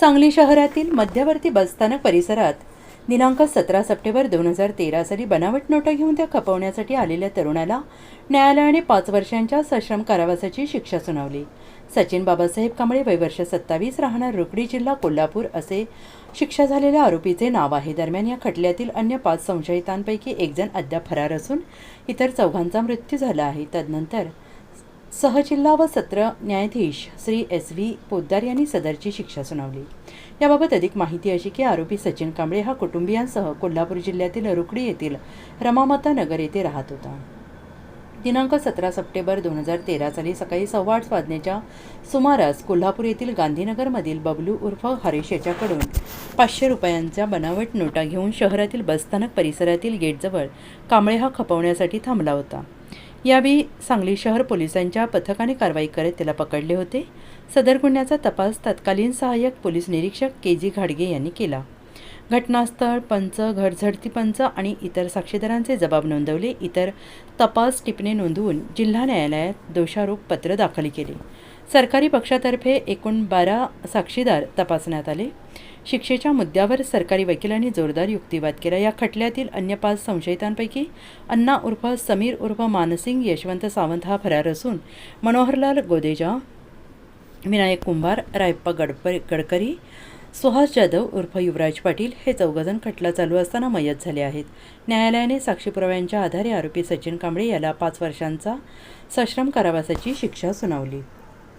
सांगली शहरातील मध्यवर्ती बसस्थानक परिसरात दिनांक सतरा सप्टेंबर दोन हजार तेरा साली बनावट नोटा घेऊन त्या खपवण्यासाठी आलेल्या तरुणाला न्यायालयाने पाच वर्षांच्या सश्रम कारावासाची शिक्षा सुनावली. सचिन बाबासाहेब कांबळे वयवर्ष सत्तावीस राहणार रुकडी जिल्हा कोल्हापूर असे शिक्षा झालेल्या आरोपीचे नाव आहे. दरम्यान या खटल्यातील अन्य पाच संशयितांपैकी एकजण अद्याप फरार असून इतर चौघांचा मृत्यू झाला आहे. तदनंतर सहजिल्हा व सत्र न्यायाधीश श्री एस व्ही पोद्दार यांनी सदरची शिक्षा सुनावली. याबाबत अधिक माहिती अशी की आरोपी सचिन कांबळे हा कुटुंबियांसह कोल्हापूर जिल्ह्यातील रुकडी येथील रमामाता नगर येथे राहत होता. दिनांक सतरा सप्टेंबर दोन हजार तेरा साली सकाळी सव्वा आठ वाजण्याच्या सुमारास कोल्हापूर येथील गांधीनगरमधील बबलू उर्फ हरीश याच्याकडून पाचशे रुपयांच्या बनावट नोटा घेऊन शहरातील बसस्थानक परिसरातील गेटजवळ कांबळे हा खपवण्यासाठी थांबला होता. यावेळी सांगली शहर पोलिसांच्या पथकाने कारवाई करत त्याला पकडले होते. सदर गुन्ह्याचा तपास तत्कालीन सहाय्यक पोलीस निरीक्षक के जी घाडगे यांनी केला. घटनास्थळ पंच घरझडती पंच आणि इतर साक्षीदारांचे जबाब नोंदवले. इतर तपास टिपणे नोंदवून जिल्हा न्यायालयात दोषारोप पत्र दाखल केले. सरकारी पक्षातर्फे एकूण बारा साक्षीदार तपासण्यात आले. शिक्षेच्या मुद्द्यावर सरकारी वकिलांनी जोरदार युक्तिवाद केला. या खटल्यातील अन्य पाच संशयितांपैकी अण्णा उर्फ समीर उर्फ मानसिंग यशवंत सावंत हा फरार असून मनोहरलाल गोदेजा विनायक कुंभार रायप्पा गडप गडकरी सुहास जाधव उर्फ युवराज पाटील हे चौघजण खटला चालू असताना मयत झाले आहेत. न्यायालयाने साक्षी पुराव्यांच्या आधारे आरोपी सचिन कांबळे याला पाच वर्षांचा सश्रम कारावासाची शिक्षा सुनावली.